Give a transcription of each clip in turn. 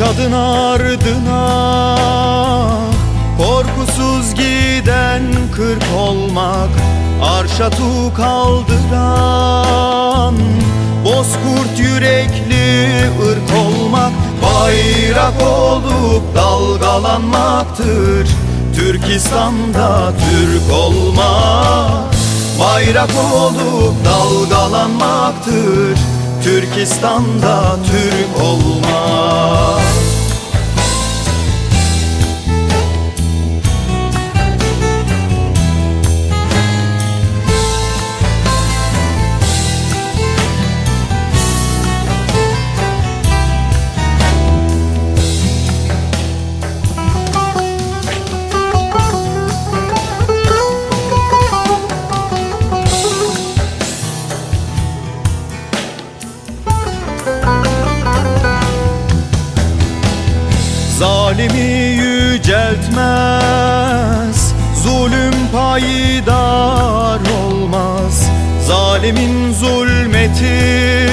Yaşadın ardına. Korkusuz giden kırk olmak Arşatu kaldıran Bozkurt yürekli ırk olmak Bayrak olup dalgalanmaktır. Türkistan'da Türk olmak Bayrak olup dalgalanmaktır. Türkistan'da Türk olmak Zalimi yüceltmez Zulüm payidar olmaz. Zalimin zulmeti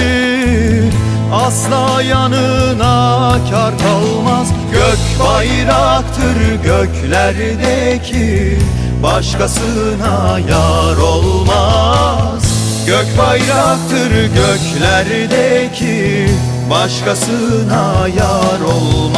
Asla yanına kar kalmaz. Gök bayraktır göklerdeki Başkasına yar olmaz. Gök bayraktır göklerdeki Başkasına yar olmaz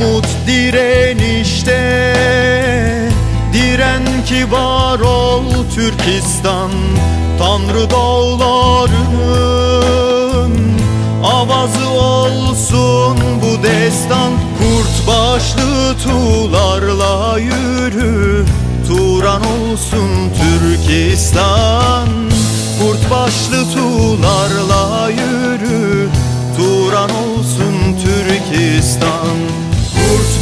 Umut direnişte Diren ki var ol Türkistan. Tanrı dağlarının Avazı olsun bu destan. Kurt başlı tuğlarla yürü Turan olsun Türkistan. Kurt başlı tuğlarla yürü Turan olsun Türkistan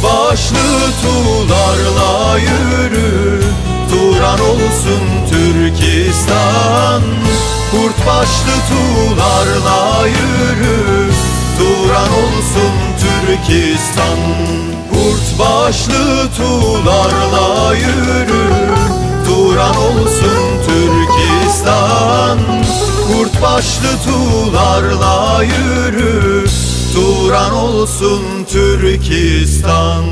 başlı tuğlarla yürü Turan olsun Türkistan. Kurt başlı tuğlarla yürü Turan olsun Türkistan. Kurt başlı tuğlarla yürü Turan olsun Türkistan. Kurt başlı tuğlarla yürü Turan olsun Türkistan